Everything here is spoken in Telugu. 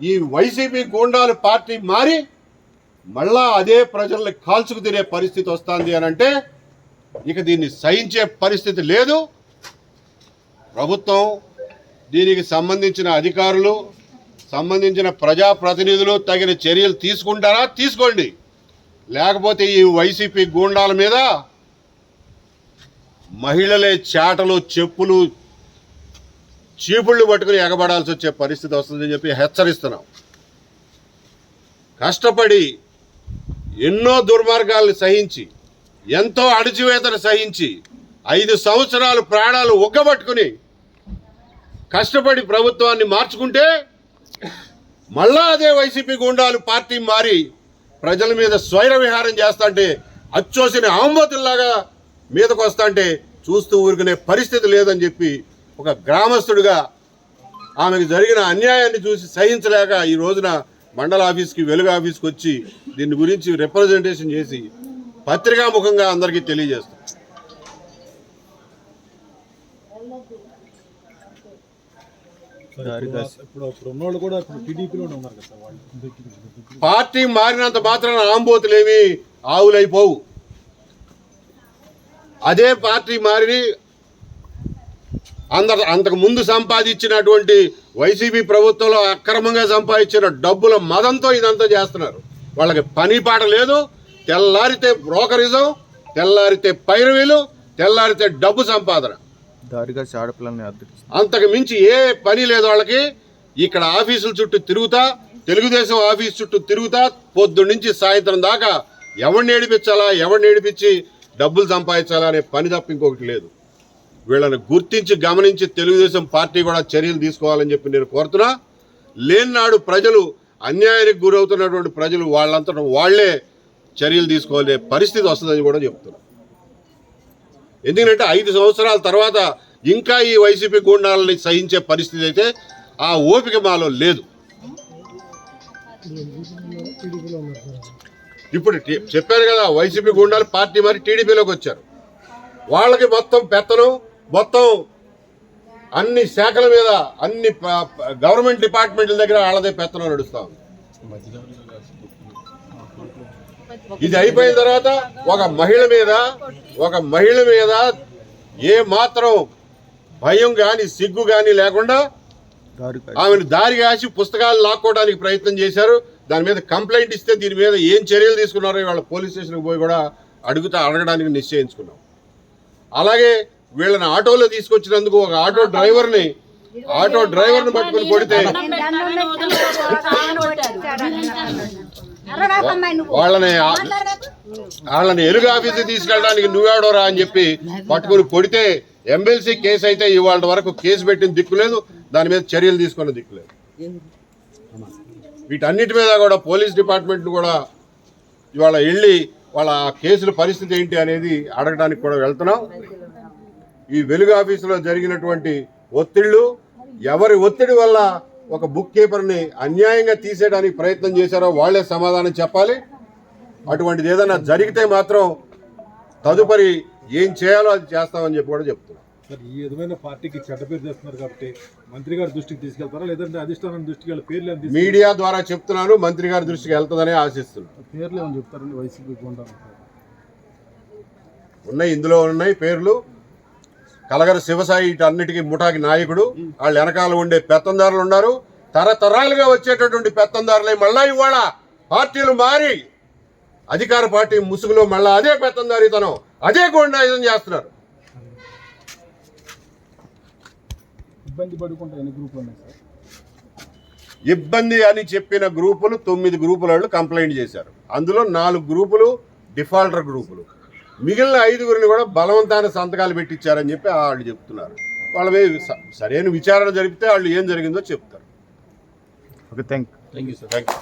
ఈ వైసీపీ గూండాలు పార్టీ మారి మళ్ళా అదే ప్రజల్ని కాల్చుకు తినే పరిస్థితి వస్తుంది అని అంటే ఇక దీన్ని సహించే పరిస్థితి లేదు. ప్రభుత్వం దీనికి సంబంధించిన అధికారులు సంబంధించిన ప్రజాప్రతినిధులు తగిన చర్యలు తీసుకుంటారా? తీసుకోండి. లేకపోతే ఈ వైసీపీ గూండాల మీద మహిళలే చాటలు చెప్పులు చీపుళ్ళు పట్టుకుని ఎగబడాల్సి వచ్చే పరిస్థితి వస్తుందని చెప్పి హెచ్చరిస్తున్నాం. కష్టపడి ఎన్నో దుర్మార్గాలను సహించి ఎంతో అణచివేతను సహించి ఐదు సంవత్సరాలు ప్రాణాలు ఒగ్గబట్టుకుని కష్టపడి ప్రభుత్వాన్ని మార్చుకుంటే మళ్ళా అదే వైసీపీ గుండాలు పార్టీ మారి ప్రజల మీద స్వైర విహారం చేస్తాంటే అచ్చోసిన ఆంబోతుల్లాగా మీదకు వస్తాంటే చూస్తూ ఊరుకునే పరిస్థితి లేదని చెప్పి ఒక గ్రామస్తుడిగా ఆమెకు జరిగిన అన్యాయాన్ని చూసి సహించలేక ఈ రోజున మండల ఆఫీస్కి వెలుగు ఆఫీస్కి వచ్చి దీని గురించి రిప్రజెంటేషన్ చేసి పత్రికాముఖంగా అందరికీ తెలియజేస్తాం. పార్టీ మారినంత మాత్రాన ఆంబోతులేమి ఆవులైపోవు. అదే పార్టీ మారి అందరు అంతకు ముందు సంపాదించినటువంటి వైసీపీ ప్రభుత్వంలో అక్రమంగా సంపాదించిన డబ్బుల మదంతో ఇదంతా చేస్తున్నారు. వాళ్ళకి పని పాట లేదు తెల్లారితే బ్రోకరిజం తెల్లారితే పైరవీలు తెల్లారితే డబ్బు సంపాదన. అంతకు మించి ఏ పని లేదు వాళ్ళకి. ఇక్కడ ఆఫీసుల చుట్టూ తిరుగుతా తెలుగుదేశం ఆఫీస్ చుట్టూ తిరుగుతా పొద్దున్న నుంచి సాయంత్రం దాకా ఎవరిని ఏడిపించాలా ఎవరిని ఏడిపించి డబ్బులు సంపాదించాలా అనే పని తప్ప ఇంకొకటి లేదు. వీళ్ళని గుర్తించి గమనించి తెలుగుదేశం పార్టీ కూడా చర్యలు తీసుకోవాలని చెప్పి నేను కోరుతున్నా. లేనినాడు ప్రజలు అన్యాయానికి గురవుతున్నటువంటి ప్రజలు వాళ్ళంతటా వాళ్ళే చర్యలు తీసుకోవాలనే పరిస్థితి వస్తుందని కూడా చెప్తున్నా. ఎందుకంటే ఐదు సంవత్సరాల తర్వాత ఇంకా ఈ వైసీపీ గూండాలని సహించే పరిస్థితి అయితే ఆ ఓపిక మాలో లేదు. ఇప్పుడు చెప్పారు కదా వైసీపీ గుండాలు పార్టీ మరి టీడీపీలోకి వచ్చారు. వాళ్ళకి మొత్తం పెత్తనం మొత్తం అన్ని శాఖల మీద అన్ని గవర్నమెంట్ డిపార్ట్మెంట్ల దగ్గర వాళ్ళదే పెత్తనం నడుస్తా ఉంది. ఇది అయిపోయిన తర్వాత ఒక మహిళ మీద ఒక మహిళ మీద ఏ మాత్రం భయం కానీ సిగ్గు కానీ లేకుండా ఆమెను దారి కాసి పుస్తకాలు లాక్కోవడానికి ప్రయత్నం చేశారు. దాని మీద కంప్లైంట్ ఇస్తే దీని మీద ఏం చర్యలు తీసుకున్నారో వాళ్ళ పోలీస్ స్టేషన్కి పోయి కూడా అడుగుతా అడగడానికి నిశ్చయించుకున్నాం. అలాగే వీళ్ళని ఆటోలో తీసుకొచ్చినందుకు ఒక ఆటో డ్రైవర్ని ఆటో డ్రైవర్ని పట్టుకుని కొడితే వాళ్ళని వాళ్ళని ఎలుగు ఆఫీస్కి తీసుకెళ్ళడానికి నువ్వెవడోరా అని చెప్పి పట్టుకుని కొడితే ఎమ్మెల్సీ కేసు అయితే ఇవాళ వరకు కేసు పెట్టిన దిక్కులేదు దాని మీద చర్యలు తీసుకున్న దిక్కులేదు వీటన్నిటి మీద కూడా పోలీస్ డిపార్ట్మెంట్ కూడా ఇవాళ వెళ్ళి వాళ్ళ కేసుల పరిస్థితి ఏంటి అనేది అడగడానికి కూడా వెళ్తున్నాం. ఈ వెలుగు ఆఫీసులో జరిగినటువంటి ఒత్తిళ్ళు ఎవరి ఒత్తిడి వల్ల ఒక బుక్ కీపర్ని అన్యాయంగా తీసేయడానికి ప్రయత్నం చేశారో వాళ్ళే సమాధానం చెప్పాలి. అటువంటిది ఏదైనా జరిగితే మాత్రం తదుపరి ఏం చేయాలో అది చేస్తామని చెప్పి కూడా చెప్తున్నాం. సార్ ఈ విధమైన పార్టీకి చెడ్డ పేరు చేస్తున్నారు కాబట్టి మంత్రి గారి దృష్టికి తీసుకెళ్తారా? లేదంటే అధిష్టానం దృష్టికి వెళ్ళి పేర్లు? మీడియా ద్వారా చెప్తున్నాను మంత్రి గారి దృష్టికి వెళ్తుందని ఆశిస్తున్నాను పేర్లు ఏమైనా చెప్తారండి? వైసీపీ గుండా ఉన్నాయి ఇందులో ఉన్నాయి పేర్లు. కలగర శివసాయి ఇటన్నిటికీ ముఠాకి నాయకుడు. వాళ్ళ వెనకాల ఉండే పెత్తందారులు ఉన్నారు. తరతరాలుగా వచ్చేటటువంటి పెత్తందారులే మళ్ళా ఇవాళ పార్టీలు మారి అధికార పార్టీ ముసుగులో మళ్ళా అదే పెత్తందారితనం అదే గుండాయుధం చేస్తున్నారు. ఇబ్బంది అని చెప్పిన గ్రూపులు తొమ్మిది గ్రూపుల వాళ్ళు కంప్లైంట్ చేశారు. అందులో నాలుగు గ్రూపులు డిఫాల్టర్ గ్రూపులు. మిగిలిన ఐదుగురిని కూడా బలవంతాన సంతకాలు పెట్టించారని చెప్పి వాళ్ళు చెప్తున్నారు. వాళ్ళ మీద స- సరైన విచారణ జరిపితే వాళ్ళు ఏం జరిగిందో చెప్తారు. Okay thank thank you sir. Thank you